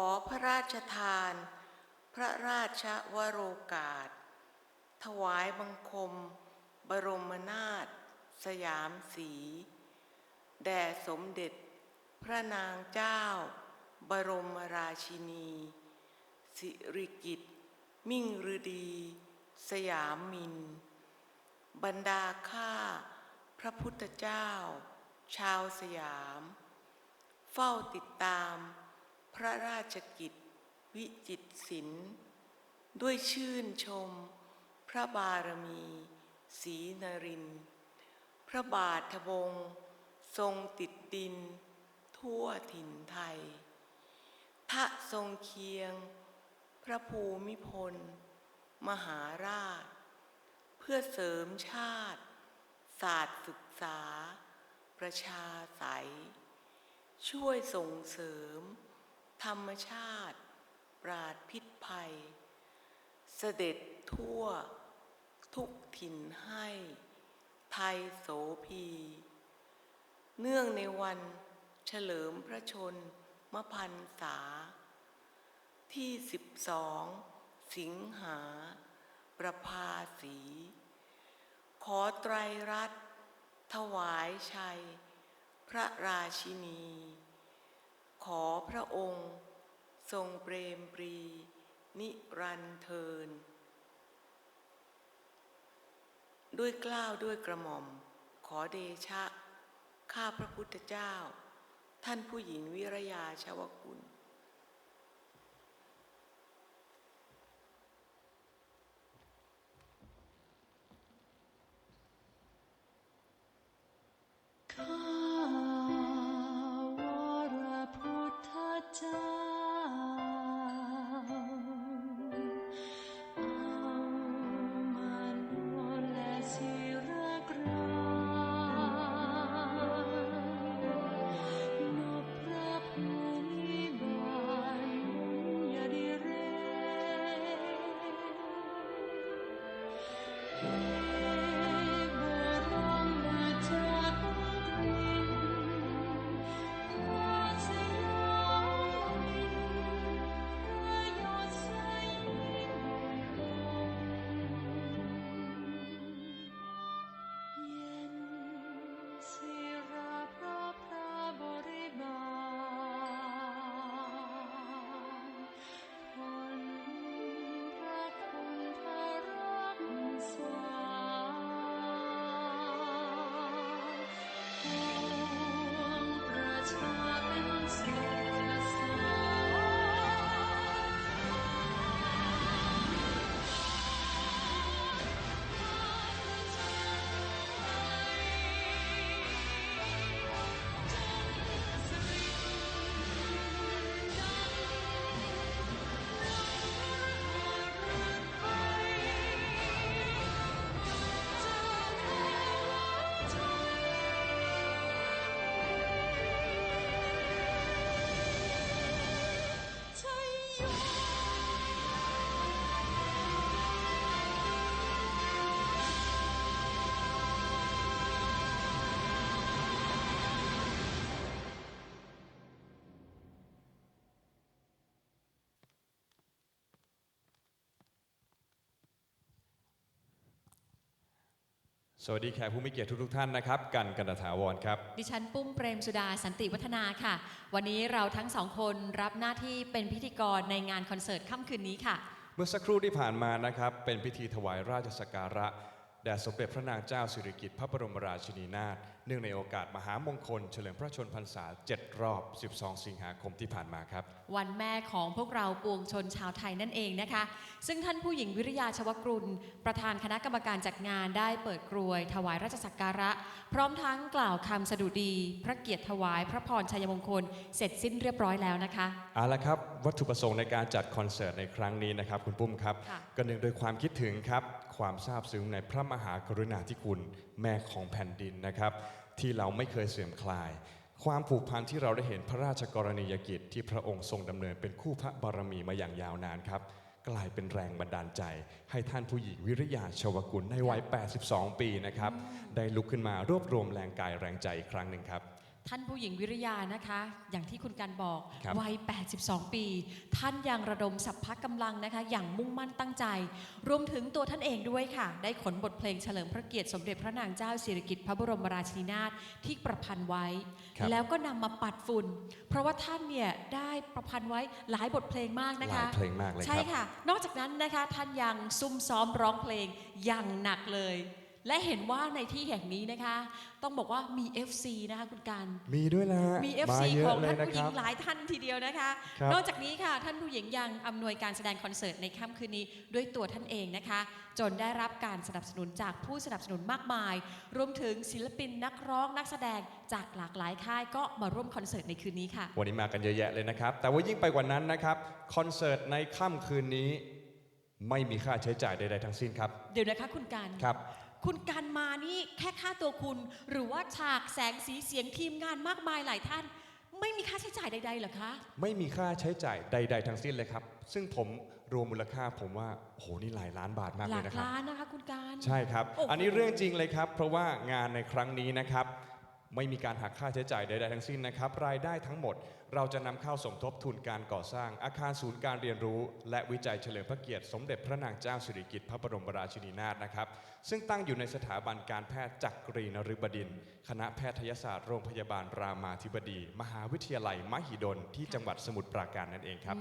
อพระราชทาน พระราชวโรกาส ถวายบังคม บรมนาถสยามสีแด่สมเด็จ พระนางเจ้า บรมราชินี สิริกิติ์มิ่งฤดี สยามมิน บรรดาข้าพระพุทธเจ้า ชาวสยาม เฝ้าติดตาม พระราชกิจ วิจิตศิลป์ด้วยชื่นชม พระบารมีศรีนริน พระบาทวงทรงติดดิน ทั่วถิ่นไทย ทะทรงเคียง พระภูมิพล มหาราช เพื่อเสริมชาติ ศาสตร์ศึกษา ประชาไสยช่วยส่งเสริม ธรรมชาติ ปราดพิษภัย เสด็จทั่ว ทุกถิ่นให้ ไทยโสพี เนื่องในวันเฉลิมพระชนมพันษา ที่12สิงหา ประภาสี ขอไตรรัตน์ถวายชัย พระราชินี ขอพระองค์ ทรงเปรมปรี นิรันเทิน ด้วยเกล้าวด้วยกระหม่อม ขอเดชะ ข้าพระพุทธเจ้า ท่านผู้หญิงวิรยาชาวกุล สวัสดีแขกผู้มีเกียรติทุกๆท่านนะครับ กันกันตถาวรครับ ดิฉันปุ้มเปรมสุดาสันติวัฒนาค่ะ วันนี้เราทั้งสองคนรับหน้าที่เป็นพิธีกรในงานคอนเสิร์ตค่ำคืนนี้ค่ะ เมื่อสักครู่ที่ผ่านมานะครับ เป็นพิธีถวายราชสักการะ แด่สมเด็จพระนางเจ้าสิริกิติ์พระบรมราชินีนาถเนื่องในโอกาสมหามงคล เฉลิมพระชนมพรรษา 7 รอบ 12 สิงหาคมที่ผ่านมาครับ วันแม่ของพวกเราปวงชนชาวไทยนั่นเองนะคะ ซึ่งท่านผู้หญิงวิริยาชวกรุณ ประธานคณะกรรมการจัดงานได้เปิดกรวย ถวายราชสักการะ พร้อมทั้งกล่าวคำสดุดี พระเกียรติถวาย พระพรชัยมงคล เสร็จสิ้นเรียบร้อยแล้วนะคะเอาละครับ วัตถุประสงค์ในการจัดคอนเสิร์ตในครั้งนี้นะครับ คุณปุ้มครับค่ะก็เนื่องด้วยความคิดถึงครับความซาบซึ้งในพระมหากรุณาธิคุณ แม่ของแผ่นดินนะครับ ที่เราไม่เคยเสื่อมคลาย ความผูกพันที่เราได้เห็นพระราชกรณียกิจที่พระองค์ทรงดำเนินเป็นคู่พระบารมีมาอย่างยาวนานครับ กลายเป็นแรงบันดาลใจ ให้ท่านผู้หญิงวิริยาชวกุลในวัย 82 ปีนะครับ ได้ลุกขึ้นมารวบรวมแรงกายแรงใจอีกครั้งหนึ่งครับ ท่านผู้หญิงวิริยานะคะ อย่างที่คุณการบอกครับวัย 82 ปี ท่านยังระดมสัพพะกำลังนะคะ อย่างมุ่งมั่นตั้งใจ รวมถึงตัวท่านเองด้วยค่ะ ได้ขนบทเพลงเฉลิมพระเกียรติสมเด็จพระนางเจ้าสิริกิติ์พระบรมราชินีนาถที่ประพันธ์ไว้ ครับ แล้วก็นำมาปัดฝุ่น เพราะว่าท่านเนี่ยได้ประพันธ์ไว้หลายบทเพลงมากนะหลาคะยเพลงมากเลยคใช่รับ ค่ะ นอกจากนั้นนะคะท่านยังซุ่มซ้อมร้องเพลงอย่างหนักเลย และเห็นว่าในที่แห่งนี้นะคะ ต้องบอกว่ามี FC นะคะคุณการมีด้วยนะฮะมีมา FC เยขออะงเลท่ายนนะผู้หคญิรังบ หลายท่านทีเดียวนะคะ ครับ นอกจากนี้ค่ะท่านผู้หญิงยังอำนวยการแสดงคอนเสิร์ตในค่ำคืนนี้ด้วยตัวท่านเองนะคะ จนได้รับการสนับสนุนจากผู้สนับสนุนมากมาย รวมถึงศิลปินนักร้องนักแสดงจากหลากหลายค่ายก็มาร่วมคอนเสิร์ตในคืนนี้ค่ะ วันนี้มากันเยอะแยะเลยนะครับ แต่ว่ายิ่งไปกว่านั้นนะครับ คอนเสิร์ตในค่ำคืนนี้ ไม่มีค่าใช้จ่ายใดๆทั้งสิ้นครับ เดี๋ยวนะคะคุณการ ครับ คุณการมานี่แค่ค่าตัวคุณ หรือว่าฉากแสงสีเสียงทีมงานมากมายหลายท่าน ไม่มีค่าใช้จ่ายใดๆเหรอคะ ไม่มีค่าใช้จ่ายใด ๆ ทั้งสิ้นเลยครับ ซึ่งผมรวมมูลค่าผมว่าโอ้โหนี่หลายล้านบาทมากหเลลัยกนะครับ ล้านนะคะคุณการ ใช่ครับ โอ้โห อันนี้เรื่องจริงเลยครับ เพราะว่างานในครั้งนี้นะครับ ไม่มีการหักค่าใช้จ่ายใด ๆ ทั้งสิ้นนะครับ รายได้ทั้งหมด เราจะนำเข้าสมทบทุนการก่อสร้างอาคารศูนย์การเรียนรู้ และวิจัยเฉลิมพระเกียรติสมเด็จพระนางเจ้าสิริกิติ์พระบรมราชินีนาถนะครับ ซึ่งตั้งอยู่ในสถาบันการแพทย์จักรีนฤบดินทร์คณะแพทยศาสตร์โรงพยาบาลรามาธิบดี มหาวิทยาลัยมหิดลที่จังหวัดสมุทรปราการนั่นเองครับ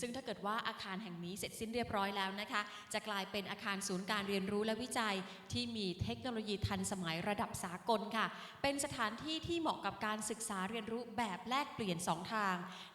ซึ่งถ้าเกิดว่าอาคารแห่งนี้เสร็จสิ้นเรียบร้อยแล้วนะคะ จะกลายเป็นอาคารศูนย์การเรียนรู้และวิจัยที่มีเทคโนโลยีทันสมัยระดับสากลค่ะ เป็นสถานที่ที่เหมาะกับการศึกษาเรียนรู้แบบแลกเปลี่ยนสองทาง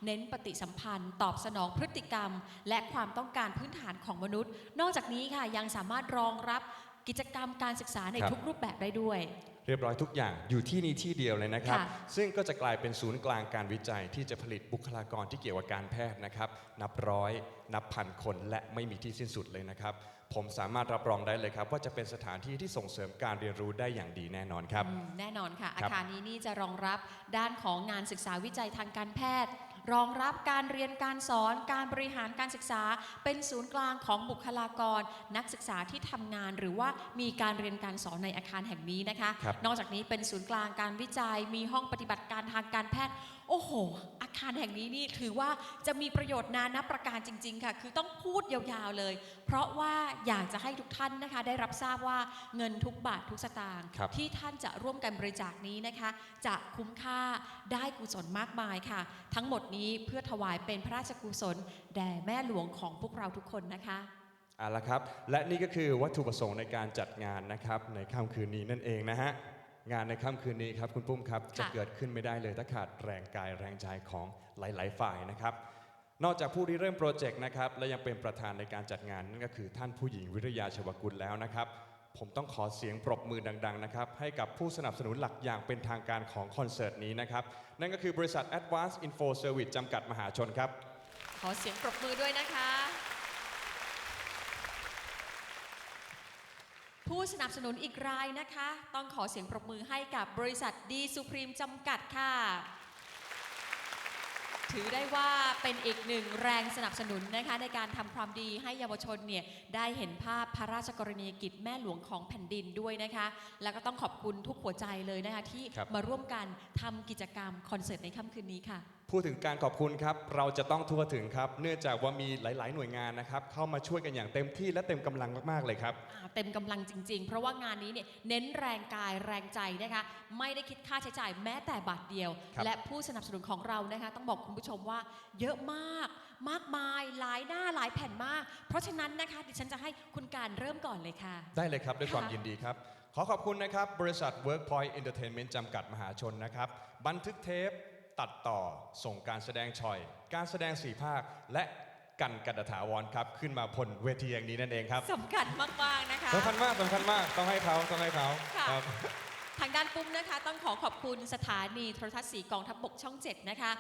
เน้นปฏิสัมพันธ์ ตอบสนองพฤติกรรม และความต้องการพื้นฐานของมนุษย์ นอกจากนี้ค่ะยังสามารถรองรับกิจกรรมการศึกษาในครับทุกรูปแบบได้ด้วย เรียบร้อยทุกอย่างอยู่ที่นี่ที่เดียวเลยนะครับ ค่ะ ซึ่งก็จะกลายเป็นศูนย์กลางการวิจัยที่จะผลิตบุคลากรที่เกี่ยวกับการแพทย์นะครับ นับร้อย นับพันคนและไม่มีที่สิ้นสุดเลยนะครับ ผมสามารถรับรองได้เลยครับ ว่าจะเป็นสถานที่ที่ส่งเสริมการเรียนรู้ได้อย่างดีแน่นอนครับ อืมแน่นอนค่ะครัอาบคารนี้นี่จะรองรับด้านของงานศึกษาวิจัยทางการแพทย์ รองรับการเรียนการสอนการบริหารการศึกษา เป็นศูนย์กลางของบุคลากร นักศึกษาที่ทำงานหรือว่ามีการเรียนการสอนในอาคารแห่งนี้นะคะ ครับ นอกจากนี้เป็นศูนย์กลางการวิจัย มีห้องปฏิบัติการทางการแพทย์ โอ้โห อาคารแห่งนี้นี่ถือว่าจะมีประโยชน์นานับประการจริง ๆ ค่ะ คือต้องพูดยาวๆเลย เพราะว่าอยากจะให้ทุกท่านนะคะ ได้รับทราบว่าเงินทุกบาททุกสตางค์ครับที่ท่านจะร่วมกันบริจาคนี้นะคะ จะคุ้มค่าได้กุศลมากมายค่ะ ทั้งหมดนี้เพื่อถวายเป็นพระราชกุศลแด่แม่หลวงของพวกเราทุกคนนะคะเอาละครับ และนี่ก็คือวัตถุประสงค์ในการจัดงานนะครับในค่ำคืนนี้นั่นเองนะฮะ งานในค่ำคืนนี้ครับคุณปุ้มครับจะเกิดขึ้นไม่ได้เลยถ้าขาดแรงกายแรงใจของหลาย ๆ ฝ่ายนะครับ นอกจากผู้ที่เริ่มโปรเจกต์นะครับและยังเป็นประธานในการจัดงานนั่นก็คือท่านผู้หญิงวิริยาชวกุลแล้วนะครับ ผมต้องขอเสียงปรบมือดัง ๆ นะครับ ให้กับผู้สนับสนุนหลักอย่างเป็นทางการของคอนเสิร์ตนี้นะครับ นั่นก็คือบริษัท Advanced Info Service จำกัดมหาชนครับ ขอเสียงปรบมือด้วยนะคะ ผู้สนับสนุนอีกรายนะคะ ต้องขอเสียงปรบมือให้กับบริษัทดีสุพรีมจำกัดค่ะ ถือได้ว่าเป็นอีกหนึ่งแรงสนับสนุนนะคะ ในการทำความดีให้เยาวชนเนี่ยได้เห็นภาพพระราชกรณียกิจแม่หลวงของแผ่นดินด้วยนะคะ แล้วก็ต้องขอบคุณทุกหัวใจเลยนะคะ ที่ครับ มาร่วมกันทำกิจกรรมคอนเสิร์ตในค่ำคืนนี้ค่ะ พูดถึงการขอบคุณครับ เราจะต้องทั่วถึงครับ เนื่องจากว่ามีหลาย ๆ หน่วยงานนะครับ เข้ามาช่วยกันอย่างเต็มที่และเต็มกำลังมาก ๆ เลยครับ อ่าเต็มกำลังจริง ๆ เพราะว่างานนี้เนี่ยเน้นแรงกายแรงใจนะคะ ไม่ได้คิดค่าใช้จ่ายแม้แต่บาทเดียว ครับ และผู้สนับสนุนของเรานะคะ ต้องบอกคุณผู้ชมว่าเยอะมาก มากมายหลายหน้าหลายแผ่นมาก เพราะฉะนั้นนะคะ ดิฉันจะให้คุณการเริ่มก่อนเลยค่ะ ได้เลยครับ ด้วยความค่ะ ยินดีครับ ขอขอบคุณนะครับ บริษัท Workpoint Entertainment จำกัดมหาชนนะครับ บันทึกเทป ตัดต่อส่งการแสดงชอย การแสดงสี่ภาคและกันกันตถาวรครับ ขึ้นมาพลเวทีอย่างนี้นั่นเองครับสำคัญมากๆนะคะสำคัญมากสำคัญมากต้องให้เขาต้องให้เขาค่ะครับทางด้านปุ้มนะคะ ต้องขอขอบคุณสถานีโทรทัศน์สีกองทัพบกช่อง 7 นะคะ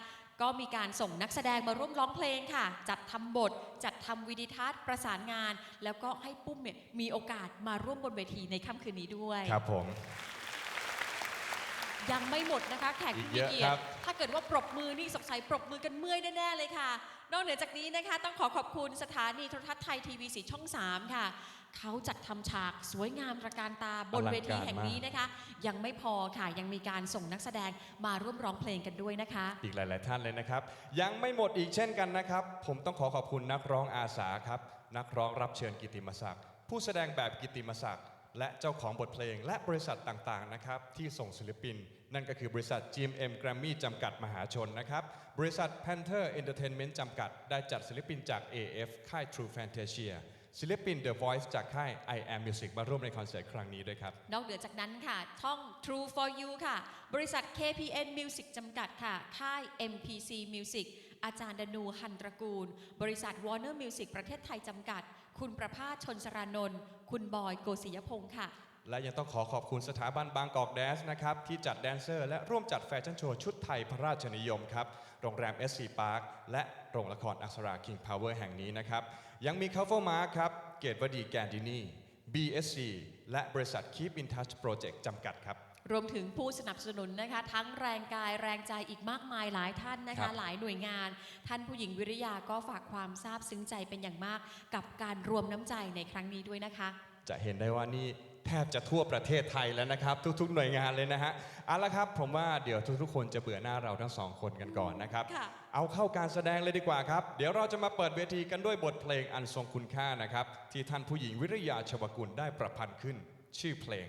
ก็มีการส่งนักแสดงมาร่วมร้องเพลงค่ะ จัดทำบท จัดทำวิดีทัศน์ประสานงาน แล้วก็ให้ปุ้มเนี่ยมีโอกาสมาร่วมบนเวทีในค่ำคืนนี้ด้วยครับผม ยังไม่หมดนะคะ แขกอีกผู้มีเยอะเกียครรัติบถ้าเกิดว่าปรบมือนี่สงสัยปรบมือกันเมื่อยแน่ๆเลยค่ะ นอกเหนือจากนี้นะคะ ต้องขอขอบคุณสถานีโทรทัศน์ไทยทีวีสีช่อง 3 ค่ะ เขาจัดทำฉากสวยงามตระการตาบนอลังการเวทีแห่งนี้มากนะคะ ยังไม่พอค่ะยังมีการส่งนักแสดงมาร่วมร้องเพลงกันด้วยนะคะ อีกหลาย ๆ ท่านเลยนะครับ ยังไม่หมดอีกเช่นกันนะครับ ผมต้องขอขอบคุณนักร้องอาสาครับนักร้องรับเชิญกิตติมศักดิ์ผู้แสดงแบบกิตติมศักดิ์ และเจ้าของบทเพลง และบริษัทต่างๆนะครับที่ส่งศิลปิน นั่นก็คือบริษัท GMM Grammy จำกัดมหาชนนะครับบริษัท Panther Entertainment จำกัด ได้จัดศิลปินจาก AF ค่าย True Fantasia ศิลปิน The Voice จากค่าย I Am Music มาร่วมในคอนเสิร์ตครั้งนี้ด้วยครับ นอกเหนือจากนั้นค่ะ ช่อง True for You ค่ะ บริษัท KPN Music จำกัดค่ะ ค่าย MPC Music อาจารย์ดนูหันตระกูล บริษัท Warner Music ประเทศไทยจำกัด คุณประภาสชนสรานนท์คุณบอยโกศิยพงศ์ค่ะ และยังต้องขอขอบคุณสถาบันบางกอกแดนซ์นะครับ ที่จัดแดนเซอร์และร่วมจัดแฟชั่นโชว์ชุดไทยพระราชนิยมครับ โรงแรม SC Park และโรงละครอักษรา King Power แห่งนี้นะครับ ยังมี Cover Mark ครับ เกตวดีแกนดินี BSC และบริษัท Keep in Touch Project จำกัดครับ รวมถึงผู้สนับสนุนนะคะ ทั้งแรงกายแรงใจอีกมากมายหลายท่านนะครัคะ บ หลายหน่วยงาน ท่านผู้หญิงวิริยาก็ฝากความซาบซึ้งใจเป็นอย่างมาก กับการรวมน้ำใจในครั้งนี้ด้วยนะคะ จะเห็นได้ว่านี่แทบจะทั่วประเทศไทยแล้วนะครับ ทุกๆหน่วยงานเลยนะฮะเอาละครับผมว่าเดี๋ยวทุกๆ คนจะเบื่อหน้าเราทั้งสองคนกันก่อนนะครับ ค่ะ เอาเข้าการแสดงเลยดีกว่าครับ เดี๋ยวเราจะมาเปิดเวทีกันด้วยบทเพลงอันทรงคุณค่านะครับ ที่ท่านผู้หญิงวิริยาชวกุลได้ประพันธ์ขึ้น ชื่อเพลง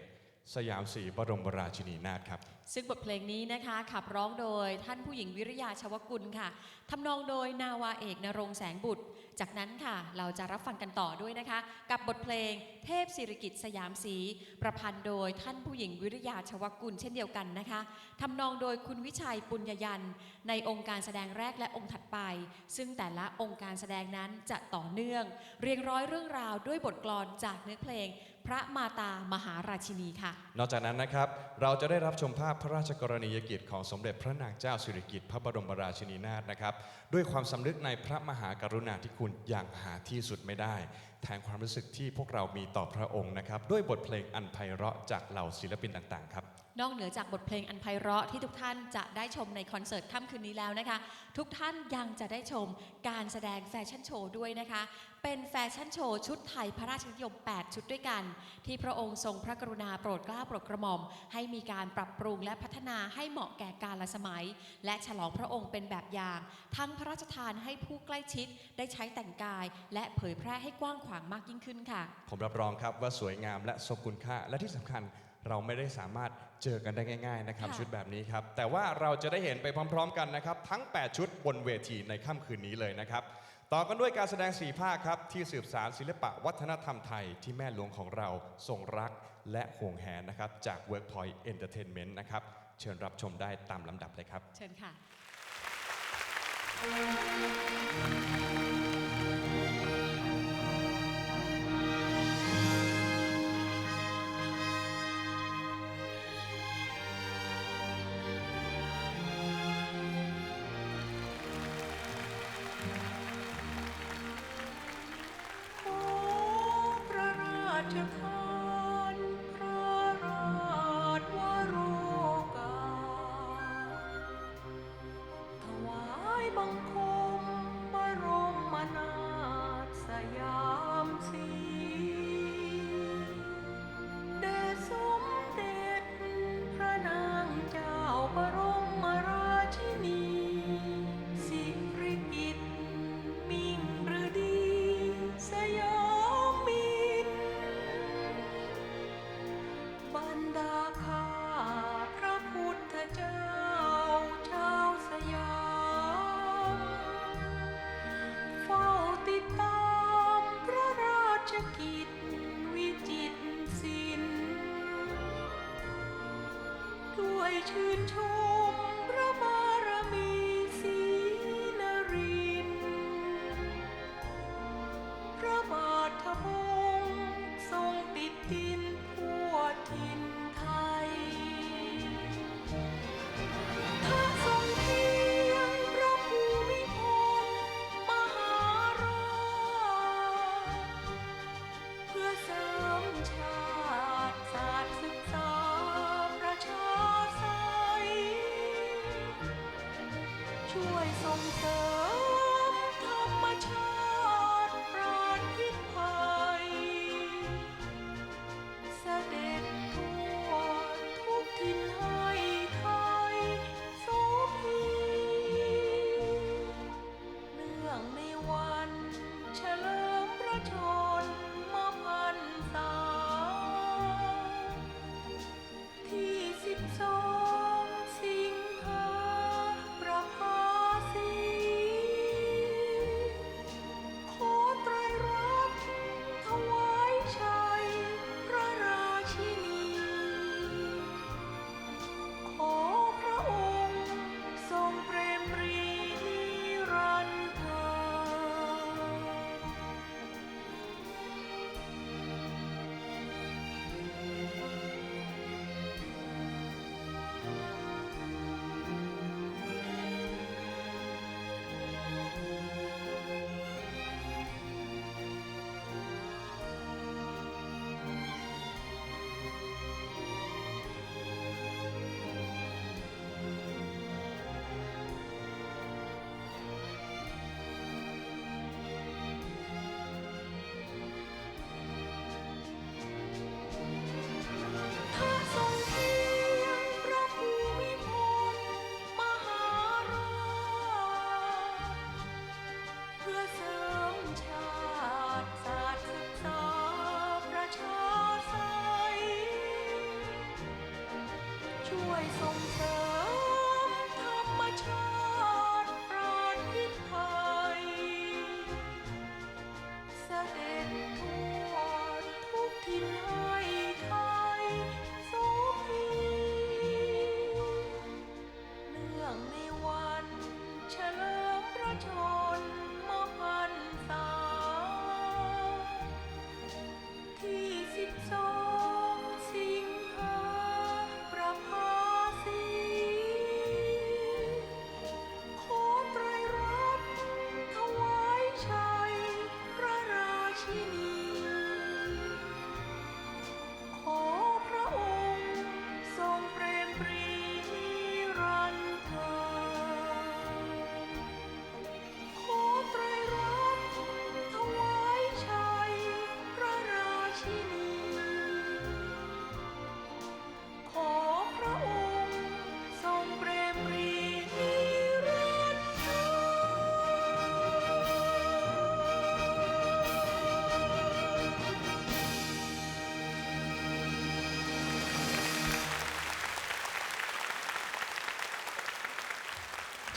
สยามสีบรมราชินีนาถครับ ซึ่งบทเพลงนี้นะคะ ขับร้องโดยท่านผู้หญิงวิริยาชวกุลค่ะทำนองโดยนาวาเอกนรงแสงบุตร จากนั้นค่ะ เราจะรับฟังกันต่อด้วยนะคะ กับบทเพลงเทพศิริกิตสยามสีประพันธ์โดยท่านผู้หญิงวิริยาชวกุลเช่นเดียวกันนะคะทำนองโดยคุณวิชัยปุญญยันในองค์การแสดงแรกและองค์ถัดไป ซึ่งแต่ละองค์การแสดงนั้นจะต่อเนื่อง เรียงร้อยเรื่องราวด้วยบทกลอนจากเนื้อเพลง พระมาตามหาราชินีค่ะ นอกจากนั้นนะครับ เราจะได้รับชมภาพพระราชกรณียกิจของสมเด็จพระนางเจ้าสิริกิติ์พระบรมราชินีนาถนะครับ ด้วยความสำนึกในพระมหากรุณาธิคุณอย่างหาที่สุดไม่ได้ แทนความรู้สึกที่พวกเรามีต่อพระองค์นะครับ ด้วยบทเพลงอันไพเราะจากเหล่าศิลปินต่างๆครับ นอกเหนือจากบทเพลงอันไพเราะที่ทุกท่านจะได้ชมในคอนเสิร์ตค่ำคืนนี้แล้วนะคะ ทุกท่านยังจะได้ชมการแสดงแฟชั่นโชว์ด้วยนะคะ เป็นแฟชั่นโชว์ชุดไทยพระราชนิยม 8 ชุดด้วยกัน ที่พระองค์ทรงพระกรุณาโปรดเกล้าโปรดกระหม่อม ให้มีการปรับปรุงและพัฒนาให้เหมาะแก่กาลสมัย และฉลองพระองค์เป็นแบบอย่าง ทั้งพระราชทานให้ผู้ใกล้ชิดได้ใช้แต่งกาย และเผยแพร่ให้กว้างขวางมากยิ่งขึ้นค่ะ ผมรับรองครับว่าสวยงามและทรงคุณค่าและที่สำคัญเราไม่ได้สามารถเจอกันได้ง่าย ๆ นะครับค่ะชุดแบบนี้ครับ แต่ว่าเราจะได้เห็นไปพร้อม ๆ กันนะครับ ทั้ง 8 ชุดบนเวทีในค่ำคืนนี้เลยนะครับ ต่อกันด้วยการแสดงสีภาคครับ ที่สืบสารศิลปะวัฒนธรรมไทยที่แม่หลวงของเราทรงรักและห่วงแหนนะครับ จาก Workpoint Entertainment นะครับ เชิญรับชมได้ตามลำดับเลยครับ เชิญค่ะ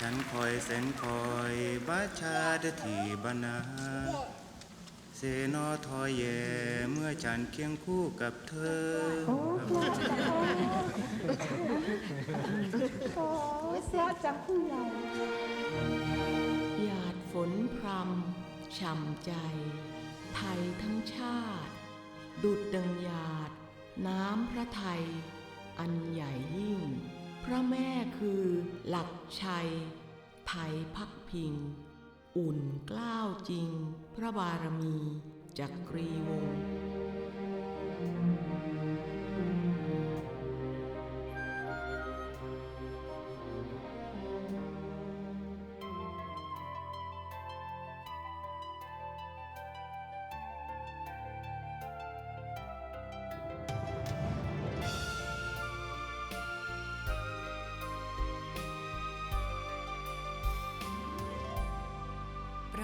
ฉันคอยเส้นคอยบาชาดทีบนาเสนอทอยแย่เมื่อฉันเคียงคู่กับเธอ โอ้สาจังผู้ใหญ่หยาดฝนพรำช่ำใจ ไทยทั้งชาติ ดุดดังหยาด น้ำพระไทย อันใหญ่ยิ่ง พระแม่คือหลักชัยไทยพักพิง อุ่นกล้าวจริง พระบารมีจักรีวงศ์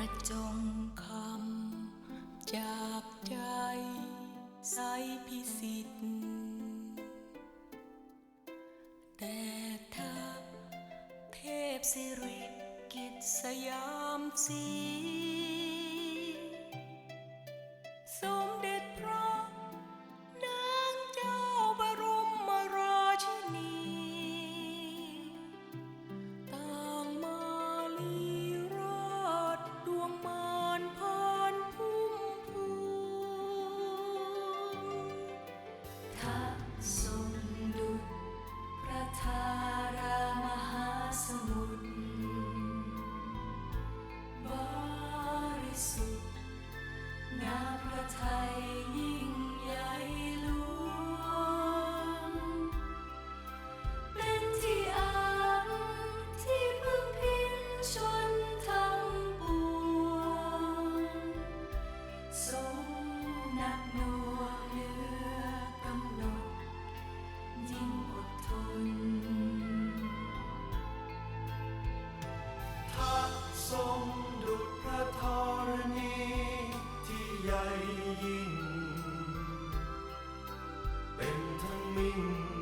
ประจงคำจากใจใสพิสิทธิ์แต่ถ้าเทพสิริกิตสยามสี ทั้